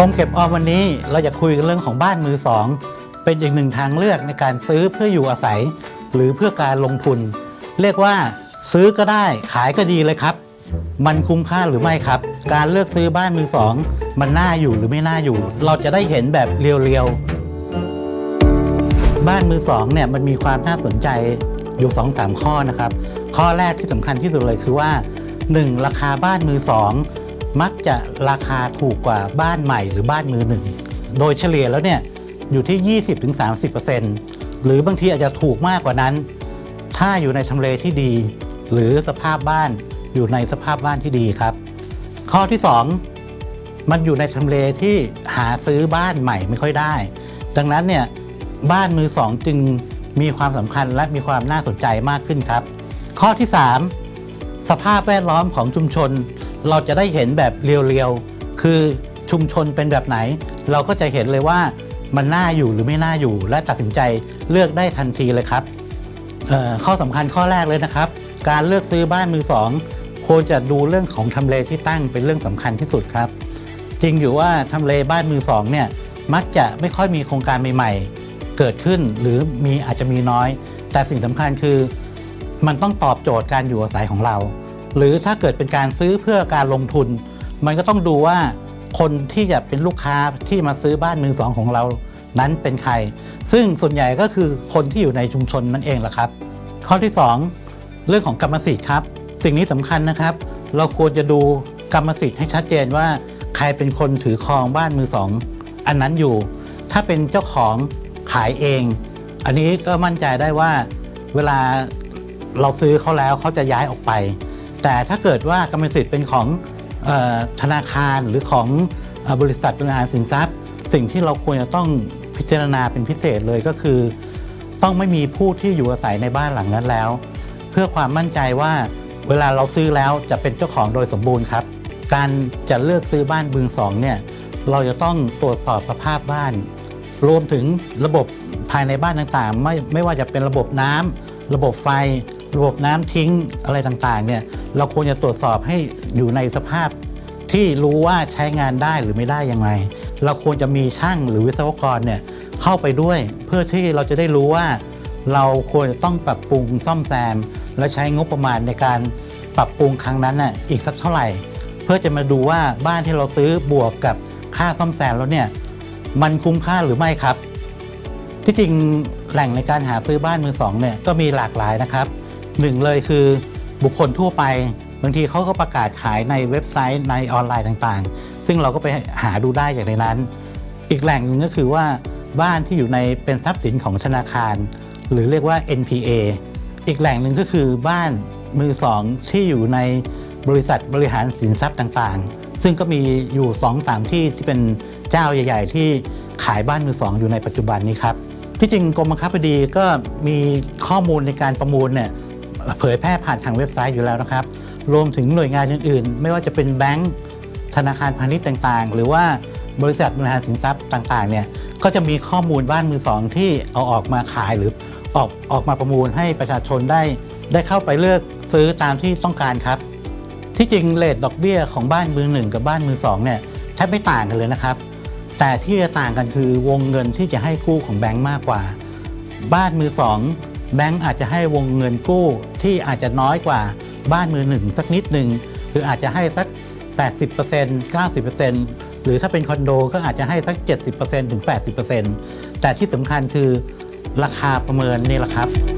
คมเก็บออมวันนี้เราจะคุยกันเรื่องของบ้านมือสอง เป็นอีกหนึ่งทางเลือกในการซื้อเพื่ออยู่อาศัย หรือเพื่อการลงทุน เรียกว่าซื้อก็ได้ขายก็ดีเลยครับ มันคุ้มค่าหรือไม่ครับ การเลือกซื้อบ้านมือสอง มันน่าอยู่หรือไม่น่าอยู่ เราจะได้เห็นแบบเรียวๆบ้านมือสองเนี่ยมันมีความน่าสนใจอยู่2อสข้อนะครับ ข้อแรกที่สำคัญที่สุดเลยคือว่า 1. ราคาบ้านมือสอง มักจะราคาถูกกว่าบ้านใหม่หรือบ้านมือหนึ่ง โดยเฉลี่ยแล้วเนี่ยอยู่ที่ 20-30%หรือบางทีอาจจะถูกมากกว่านั้น ถ้าอยู่ในทำเลที่ดี หรือสภาพบ้านอยู่ในสภาพบ้านที่ดีครับ ข้อที่ 2 มันอยู่ในทำเลที่หาซื้อบ้านใหม่ไม่ค่อยได้ ดังนั้นเนี่ยบ้านมือสองจึงมีความสำคัญและมีความน่าสนใจมากขึ้นครับ ข้อที่ 3 สภาพแวดล้อมของชุมชน เราจะได้เห็นแบบเรียวๆ คือชุมชนเป็นแบบไหน เราก็จะเห็นเลยว่ามันน่าอยู่หรือไม่น่าอยู่ และตัดสินใจเลือกได้ทันทีเลยครับข้อสำคัญข้อแรกเลยนะครับ การเลือกซื้อบ้านมือสองควรจะดูเรื่องของทำเลที่ตั้งเป็นเรื่องสำคัญที่สุดครับ จริงอยู่ว่าทำเลบ้านมือสองเนี่ยมักจะไม่ค่อยมีโครงการใหม่ ๆ เกิดขึ้นหรือมีอาจจะมีน้อย แต่สิ่งสำคัญคือ มันต้องตอบโจทย์การอยู่อาศัยของเรา หรือถ้าเกิดเป็นการซื้อเพื่อการลงทุน มันก็ต้องดูว่าคนที่จะเป็นลูกค้าที่มาซื้อบ้านมือสองของเรานั้นเป็นใคร ซึ่งส่วนใหญ่ก็คือคนที่อยู่ในชุมชนนั่นเองแหละครับ ข้อที่ 2 เรื่องของกรรมสิทธิ์ครับ สิ่งนี้สำคัญนะครับ เราควรจะดูกรรมสิทธิ์ให้ชัดเจนว่าใครเป็นคนถือครองบ้านมือสองอันนั้นอยู่ ถ้าเป็นเจ้าของขายเอง อันนี้ก็มั่นใจได้ว่าเวลาเราซื้อเขาแล้วเขาจะย้ายออกไป แต่ถ้าเกิดว่ากรรมสิทธิ์เป็นของออธนาคารหรือของอบริษัทบริหารสินทรัพย์ สิ่งที่เราควรจะต้องพิจารณาเป็นพิเศษเลยก็คือ ต้องไม่มีผู้ที่อยู่อาศัยในบ้านหลังนั้นแล้ว เพื่อความมั่นใจว่าเวลาเราซื้อแล้วจะเป็นเจ้าของโดยสมบูรณ์ครับ การจะเลือกซื้อบ้านบึงสองเนี่ยเราจะต้องตรวจสอบสภาพบ้าน รวมถึงระบบภายในบ้านต่างๆ ไม่ไม่ว่าจะเป็นระบบน้ำระบบไฟ ระบบน้ำทิ้งอะไรต่างๆเนี่ยเราควรจะตรวจสอบให้อยู่ในสภาพที่รู้ว่าใช้งานได้หรือไม่ได้อยังไงเราควรจะมีช่างหรือวิศวกรเนี่ยเข้าไปด้วย เพื่อที่เราจะได้รู้ว่า เราควรจะต้องปรับปรุงซ่อมแซม และใช้งบประมาณในการปรับปรุงครั้งนั้นน่ะอีกสักเท่าไหร่ เพื่อจะมาดูว่าบ้านที่เราซื้อบวกกับค่าซ่อมแซมแล้วเนี่ยมันคุ้มค่าหรือไม่ครับ ที่จริงแหล่งในการหาซื้อบ้านมือสองเนี่ยก็มีหลากหลายนะครับ หนึ่งเลยคือบุคคลทั่วไป บางทีเขาก็ประกาศขายในเว็บไซต์ในออนไลน์ต่างๆ ซึ่งเราก็ไปหาดูได้จากในนั้น อีกแหล่งหนึ่งก็คือว่าบ้านที่อยู่ในเป็นทรัพย์สินของธนาคาร หรือเรียกว่า NPA อีกแหล่งหนึ่งก็คือบ้านมือสองที่อยู่ในบริษัทบริหารสินทรัพย์ต่างๆ ซึ่งก็มีอยู่2อสามที่ที่เป็นเจ้าใหญ่ ๆ ที่ขายบ้านมือสองอยู่ในปัจจุบันนี้ครับ ที่จริงกรมบังคับคดีก็มีข้อมูลในการประมูลเนี่ย เผยแพร่ผ่านทางเว็บไซต์อยู่แล้วนะครับ รวมถึงหน่วยงานอื่นๆ ไม่ว่าจะเป็นแบงก์ธนาคารพาณิชย์ต่างๆ หรือว่าบริษัทบริหารสินทรัพย์ต่างๆเนี่ยก็จะมีข้อมูลบ้านมือสองที่เอาออกมาขายหรือออกออกมาประมูลให้ประชาชนได้ ได้เข้าไปเลือกซื้อตามที่ต้องการครับ ที่จริงเลทดอกเบี้ยของบ้านมือหนึ่งกับบ้านมือสองเนี่ยแทบไม่ต่างกันเลยนะครับ แต่ที่จะต่างกันคือวงเงินที่จะให้กู้ของแบงก์มากกว่า บ้านมือสอง แบงก์อาจจะให้วงเงินกู้ที่อาจจะน้อยกว่าบ้านมือหนึ่งสักนิดหนึ่งคืออาจจะให้สัก 80% 90%หรือถ้าเป็นคอนโดก็อาจจะให้สัก 70%ถึง 80%แต่ที่สำคัญคือราคาประเมินนี่แหละครับ